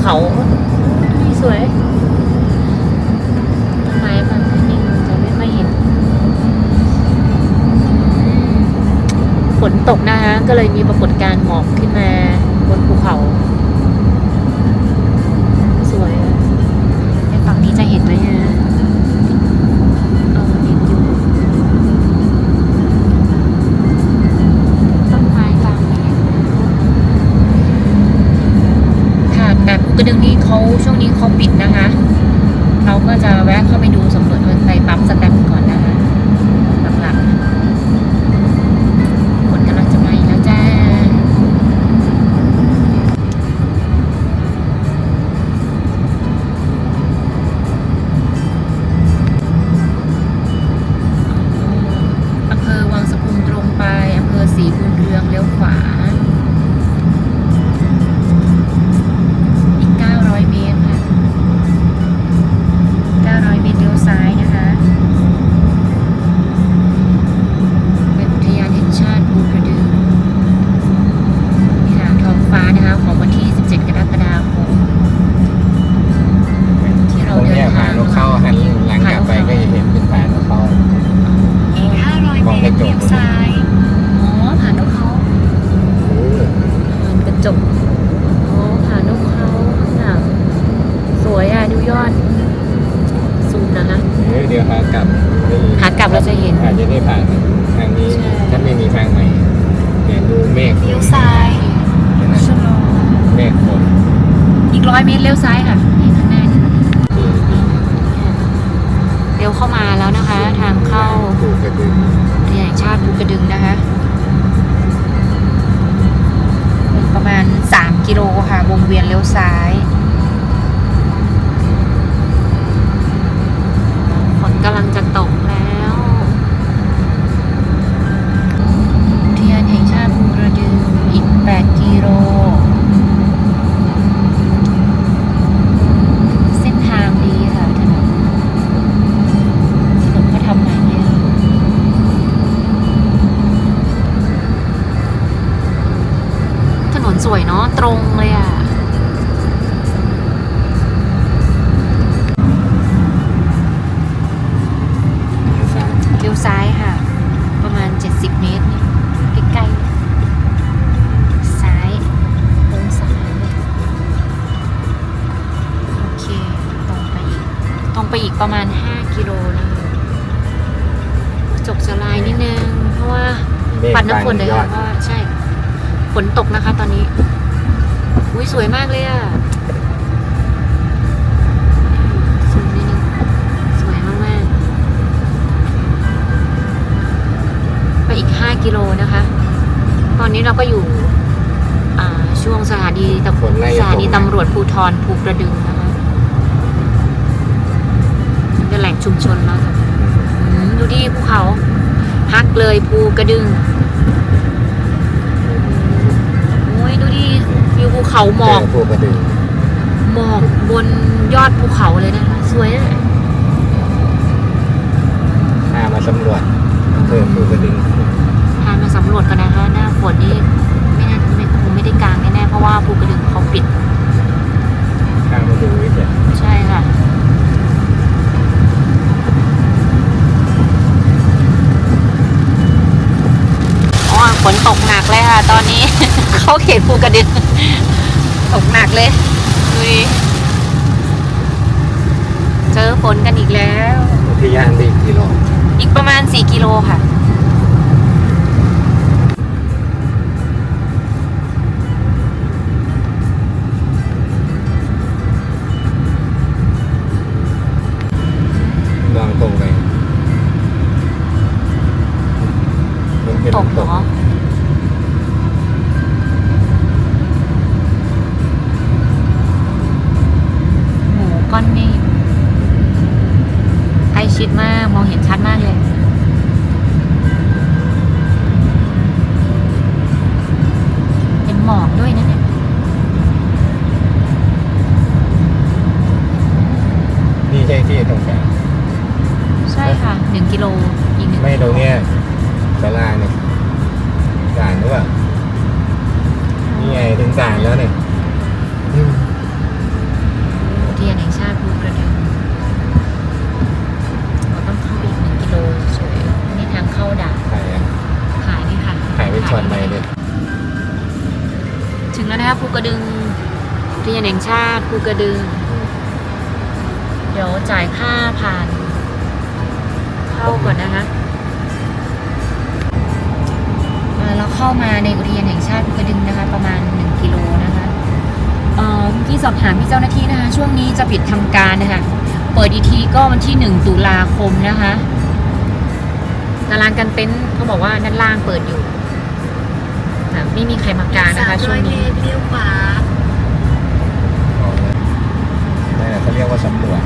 ยอดภูเขานี่สวยต้นไม้มันนิ่งจะไม่ค่อยเห็น ฝนตกนะคะก็เลยมีปรากฏการณ์หมอกขึ้นมาบนภูเขา กระดึงนะคะ ประมาณ 3 กิโลค่ะ วงเวียนเลี้ยวซ้าย นสวยเนาะตรงเลยอะ นตกนะคะตอนนี้ อุ้ยสวยมากเลยอะซูมนิดนึงสวยมากๆ ไปอีก 5 กิโลนะคะ ตอนนี้เราก็อยู่อ่าช่วงสถานีตำฝนไล่สถานีตำรวจภูทรภูกระดึงนะคะเป็นแหล่งชุมชนแล้วค่ะอืมดูดิภูเขาฮักเลยภูกระดึง เขาหมอกเจภูกระดึงหมอกบนยอดภูเขาเลยนะคะสวยอะพามาสำรวจอำเภอภูกระดึงทานมาสำรวจกันนะคะ หน้าฝนนี่ไม่น่าไม่คงไม่ได้กลางแน่ๆเพราะว่าภูกระดึงเขาปิดข้างมาดูวิทย์ใช่ค่ะอ๋อฝนตกหนักเลยค่ะ ตอนนี้ เข้าเขตภูกระดึง ตกหนักเลยดูดิเจอฝนกันอีกแล้วอุทยานไปอีกกิโล อีกประมาณ 4 กิโลค่ะ หนึ่งกิโลอีกหนึ่งไม่ตรงเนี้ยศาลาเนี่ยด่านหรือเปล่านี่ไงถึงศาลแล้วเนี่ยอุทยานแห่งชาติภูกระดึงเราต้องเข้าอีกหนึ่งกิโลสวยนี่ทางเข้าด่านถ่ายอะขายนี่ค่ะถ่ายเป็นช็เลยถึงแล้วนะครับภูกระดึงอุทยานแห่งชาติภูกระดึง เดี๋ยวจ่ายค่าผ่าน เข้าก่อนนะคะเอ่อเราเข้ามาในอุทยานแห่งชาติภูกระดึงนะคะ ประมาณ 1 กิโลนะคะเอ่อเมื่อกี้สอบถามพี่เจ้าหน้าที่นะคะ ช่วงนี้จะปิดทำการนะคะ เปิดอีกทีก็วันที่ 1 ตุลาคมนะคะตารางกันเต็นท์เขาบอกว่าด้านล่างเปิดอยู่แต่ไม่มีใครมากางนะคะช่วง300เมนี้ตรเลี้ยวขวานั่นแหละเขาเรียกว่าสำรวจ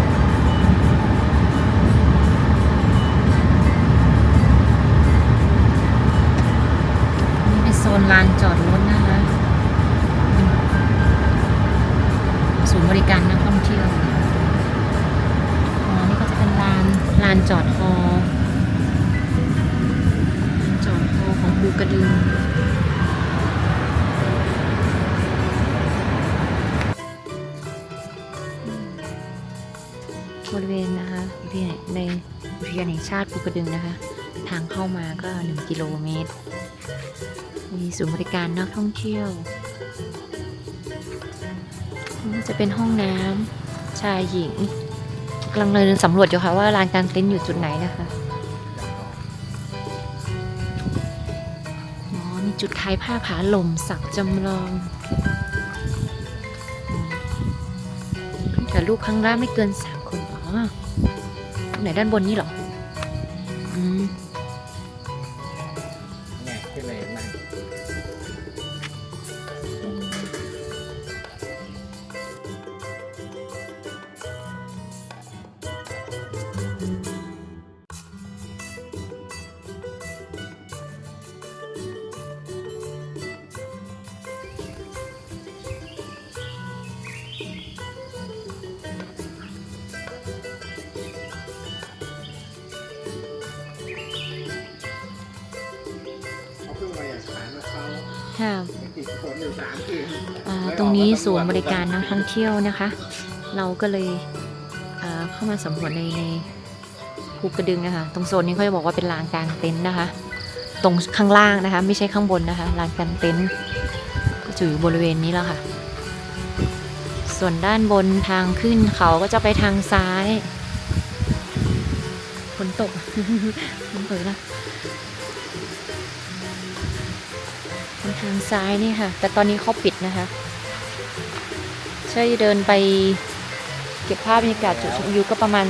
นลานจอดรถนะคะศูนย์บริการนักท่องเที่ยวอ๋อนี่ก็จะเป็นลานลานจอดฮอลานจอดฮอของภูกระดึงบริเวณนะคะในอุทยานแห่งชาติภูกระดึงนะคะ ทางเข้ามาก็ 1 กิโลเมตร มีศูนย์บริการนักท่องเที่ยวจะเป็นห้องน้ำชายหญิงกำลังเดินสำรวจอยู่ค่ะว่าลานกางเต็นท์อยู่จุดไหนนะคะอ๋อมีจุดขายผ้าผาลมสักจำลองแต่ลูกข้างล่างไม่เกินสามคนอ๋อตรงไหนด้านบนนี้เหรอ อืม ค่ะตรงนี้ศูนย์บริการนักท่องเที่ยวนะคะ เราก็เลยเข้ามาสำรวจในในภูกระดึงนะคะตรงโซนนี้เขาจะบอกว่าเป็นลานกลางเต็นท์นะคะ ตรงข้างล่างนะคะ ไม่ใช่ข้างบนนะคะลานกลางเต็นท์ก็จะอยู่บริเวณนี้แล้วค่ะ ส่วนด้านบนทางขึ้นเขาก็จะไปทางซ้ายฝนตกฝนตกนะ ทางทางซ้ายนี่ค่ะ แต่ตอนนี้เขาปิดนะคะใช่เดินไปเก็บภาพบรรยากาศจุดชมวิวก็ประมาณ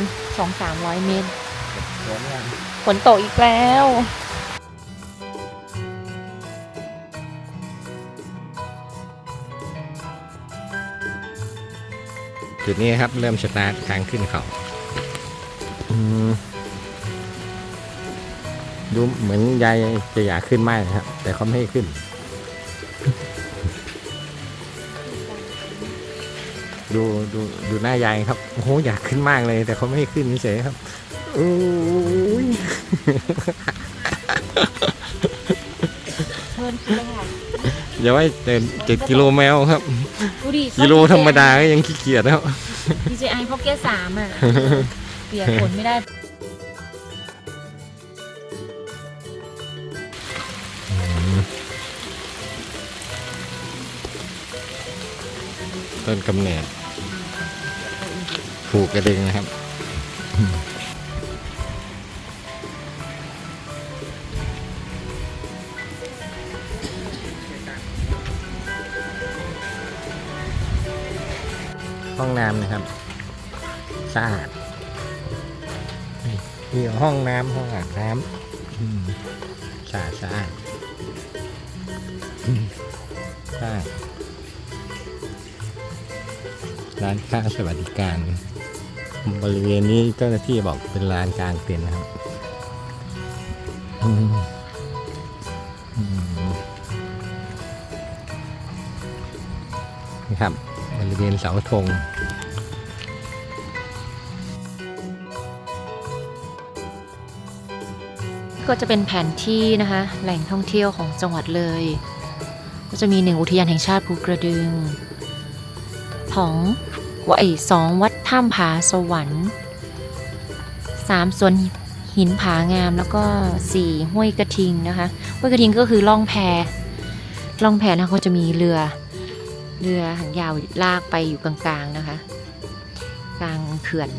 2-300 เมตร ฝนยังฝนตกอีกแล้วจุดนี้ครับเริ่มสตาร์ททางขึ้นเขาอืมดูเหมือนยายจะอยากขึ้นมากนะครับ แต่เขาไม่ให้ขึ้น ดูดูดูหน้ายายครับโอ้โหอยากขึ้นมากเลย แต่เขาไม่ให้ขึ้นเฉยๆครับโอ้ยเพิ่นขึ้นแล้วค่ะอย่าว่าเดินเจ็ดกิโลแมวครับ ดูดิกิโลธรรมดาก็ยังขี้เกียจแล้ว DJI Pocket 3อะ เปียกฝนไม่ได้ ต้นกำเนิด ผูกกระดึงนะครับห้องน้ำนะครับสะอาดมีห้องน้ำห้องอาบน้ำสะอาดสะอาดร้านค้าสวัสดิการ บริเวณนี้เจ้าหน้าที่บอกเป็นลานกลางเต็นท์นะครับนี่ครับบริเวณเสาธงก็จะเป็นแผนที่นะคะ แหล่งท่องเที่ยวของจังหวัดเลย ก็จะมีหนึ่งอุทยานแห่งชาติภูกระดึง ของ วัยสองวัดถ้ำผาสวรรค์สามสวนหินผางามแล้วก็สี่ห้วยกระทิงนะคะห้วยกระทิงก็คือล่องแพล่องแพนะเขาจะมีเรือเรือหางยาวลากไปอยู่กลางๆนะคะ กลางเขื่อน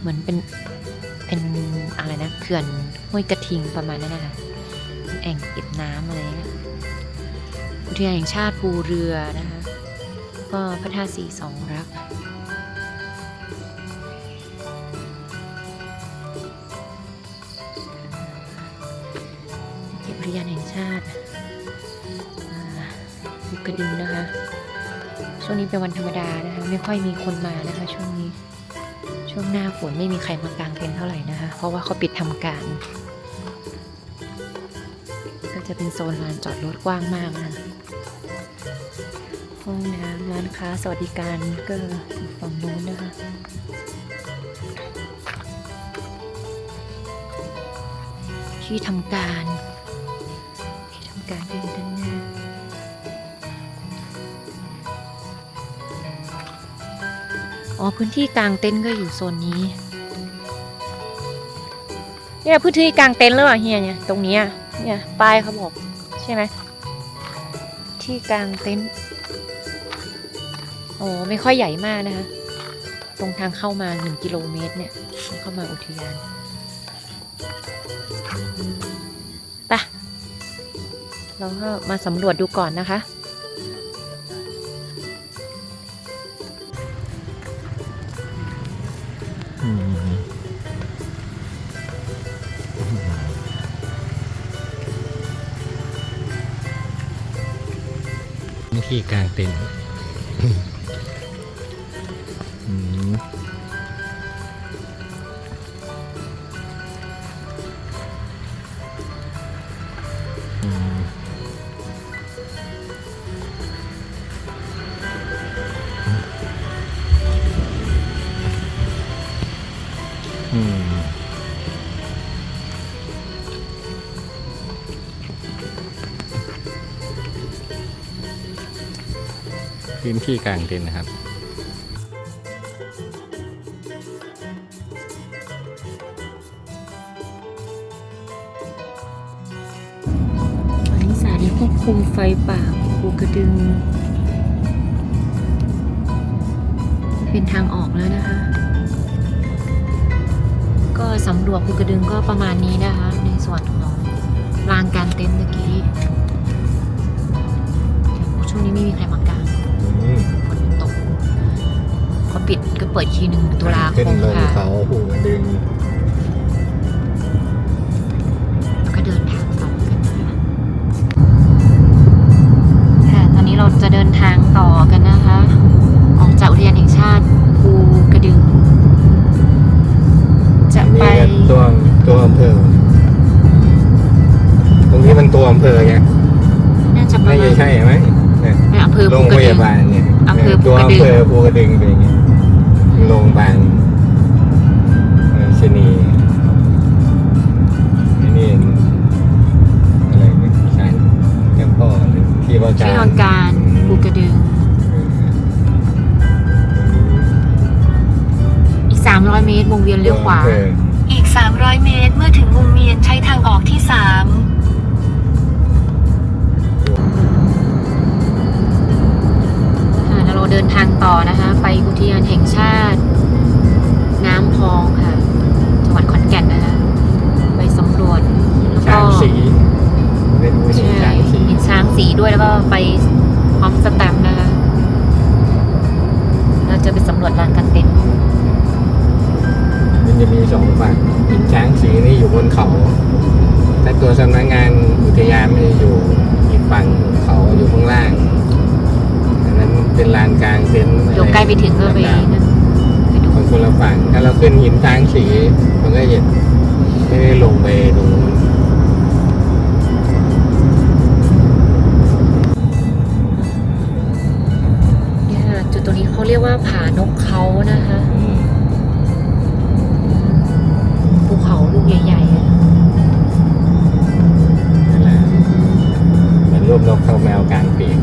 เหมือนเป็นเป็นอะไรนะเขื่อนห้วยกระทิงประมาณนั้นนะคะแอ่งเก็บน้ำอะไรเงี้ยอุทยานแห่งชาติภูเรือนะคะ ก็พระธาตุสีสองรัก เก็บอุทยานแห่งชาติอ่าภูกระดึงนะคะ ช่วงนี้เป็นวันธรรมดานะคะ ไม่ค่อยมีคนมานะคะ ช่วงนี้ ช่วงหน้าฝนไม่มีใครมากางเต็นท์เท่าไหร่นะคะ เพราะว่าเขาปิดทำการ ก็จะเป็นโซนลานจอดรถกว้างมากนะคะ ห้องน้ำร้านค้าสวัสดิการก็อยู่ฝั่งนู้นนะคะที่ทำการที่ทำการก็อยู่ด้านหน้าอ๋อพื้นที่กลางเต็นท์ก็อยู่โซนนี้เนี่ยพื้นที่กลางเต็นท์หรือเปล่าเฮียเนี่ยตรงนี้เนี่ยป้ายเขาบอกใช่ไหมที่กลางเต็นท์ อ๋อไม่ค่อยใหญ่มากนะคะ ตรงทางเข้ามาหนึ่งกิโลเมตรเนี่ยเข้ามาอุทยานปะเราก็มาสำรวจดูก่อนนะคะอืมนี่ที่กลางเต็นท์ พื้นที่กลางเต็นท์นะครับ ควบคุมไฟป่าภูกระดึง เป็นทางออกแล้วนะคะ ก็สำรวจภูกระดึงก็ประมาณนี้นะคะ ในส่วนของลานการเต็นท์เมื่อกี้ช่วงนี้ไม่มีใครมากางอืมฝนมันตกเขาปิดก็เปิดอีกทีหนึ่งตุลาคขึ้นมลงค่ะเขาหูกระดึง กระดึงเป็นอย่างเงี้ยโรงบาลเชนีไอ้นี่อะไรเนี่ยสารเจ้าพ่อที่ว่าการที่นอนการภูกระดึง อีก 300 เมตรวงเวียนเลี้ยวขวาอำภออีก 300 เมตรเมื่อถึงวงเวียนใช้ทางออกที่ 3 เราเดินทางต่อนะคะ ไปอุทยานแห่งชาติ น้ำพองค่ะ จังหวัดขอนแก่นนะคะ ไปสำรวจแล้วก็ช้างสีเป็นวิธีใช่ช้างสีเห็นช้างสีด้วยแล้วก็ไปพร้อมสแตมป์นะคะ เราจะไปสำรวจลานกันเต็นท์มันจะมีสองฝั่งหินช้างสีนี่อยู่บนเขาแต่ตัวสำนักงานอุทยานมันจะอยู่อีกฝั่งเขาอยู่ข้างล่างอันนั้น เป็นลานกลางเต็นท์อะรเดี๋ยวใกล้ไปถึงก็ไปนั่นไปดูมันคนละฝั่งถ้าเราขึ้นหินช้างสีมันก็จะไม่ได้ลงไปตรงนู้นเนี่ยค่ะจุดตรงนี้เขาเรียกว่าผานกเขานะคะอืมภูเขาลูกใหญ่ๆอะนั่นแหละเหมือนรูปนกเขาแมวกลางปีก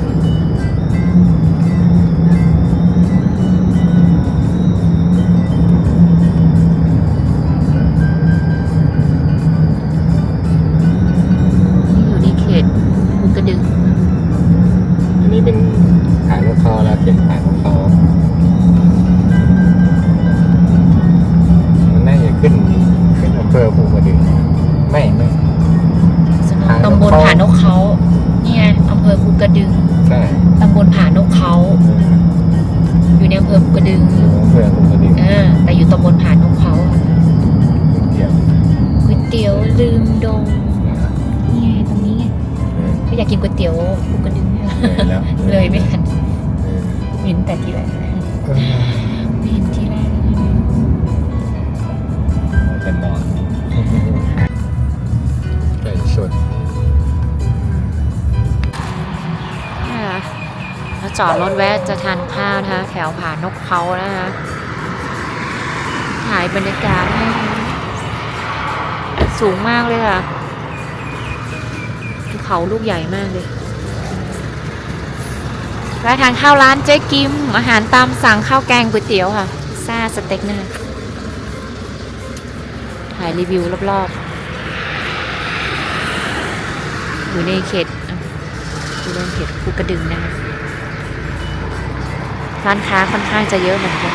อยู่อำเภอภูกระดึงเออแต่อยู่ตำบลผานนกเขาอะเกี่ยวก๋วยเตี๋ยวลืมดงนี่ไงตรงนี้ไงเออก็อยากกินก๋วยเตี๋ยวภูกระดึงเนี่ยเลยแล้วเลยไม่ทันเออเห็นแต่ทีแรกเออไม่เห็นทีแรกเลยนะจะนอนเป็นชุดเนี่ยค่ะแล้วจอดรถแวะจะทานข้าวนะคะแถวผานก เขานะคะถ่ายบรรยากาศให้สูงมากเลยค่ะภูเขาลูกใหญ่มากเลยแวะทานข้าวร้านเจ๊กิม อาหารตามสั่งข้าวแกงก๋วยเตี๋ยวค่ะซาสเต็กนะคะถ่ายรีวิวรอบๆ อยู่ในเขตอะอยู่ในเขตภูกระดึงนะคะ ร้านค้าค่อนข้างจะเยอะเหมือนกัน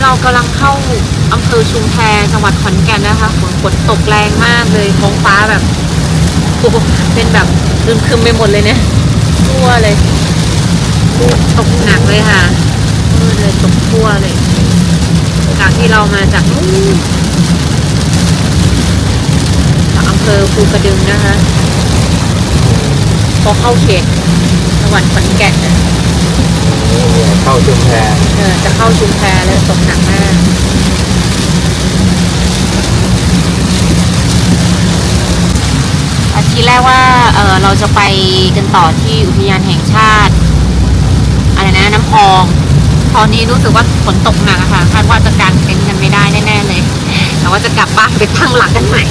เรากำลังเข้าอำเภอชุมแพจังหวัดขอนแก่นนะคะฝนฝนตกแรงมากเลยท้องฟ้าแบบโอ้เป็นแบบรึมครึมไปหมดเลยเนี่ยทั่วเลยตกหนักเลยค่ะมืดเลยตกทั่วเลย จากที่เรามาจากนู่นจากอำเภอภูกระดึงนะคะพอเข้าเขตจังหวัดขอนแก่นน่ะเข้าชุมแพเออจะเข้าชุมแพเลยตกหนักมากอาทีแรกว่าเออเราจะไปกันต่อที่อุทยานแห่งชาติอะไรนะน้ำพอง ตอนนี้รู้สึกว่าฝนตกหนักอะค่ะคาดว่าจะกางเต็นท์กันไม่ได้แน่ๆเลยแต่ว่าจะกลับบ้านไปตั้งหลักกันใหม่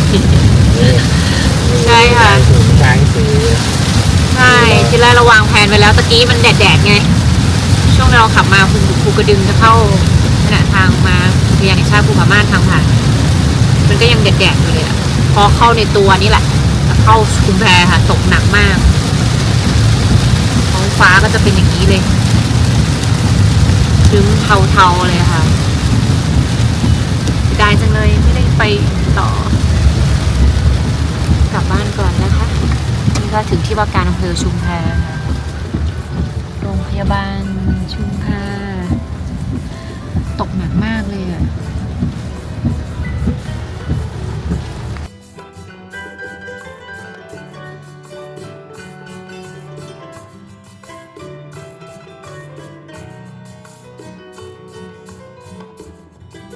ใช่ค่ะช้างสีใช่ทีแรกเราวางแผนไว้แล้วตะกี้มันแดดๆไง ช่วงเราขับมาภูภูกระดึงจะเข้าขณะทางมาอุทยานแห่งชาติภูผาม่านทางผ่านมันก็ยังแดดๆอยู่เลยอะพอเข้าในตัวนี่แหละจะเข้าชุมแพค่ะตกหนักมากท้องฟ้าก็จะเป็นอย่างนี้เลย ถึงเทาๆเลยค่ะดายจังเลยไม่ได้ไปต่อ กลับบ้านก่อนนะคะ นี่ก็ถึงที่ว่าการอำเภอชุมแพค่ะโรงพยาบาลชุมแพตกหนักมากเลยอะ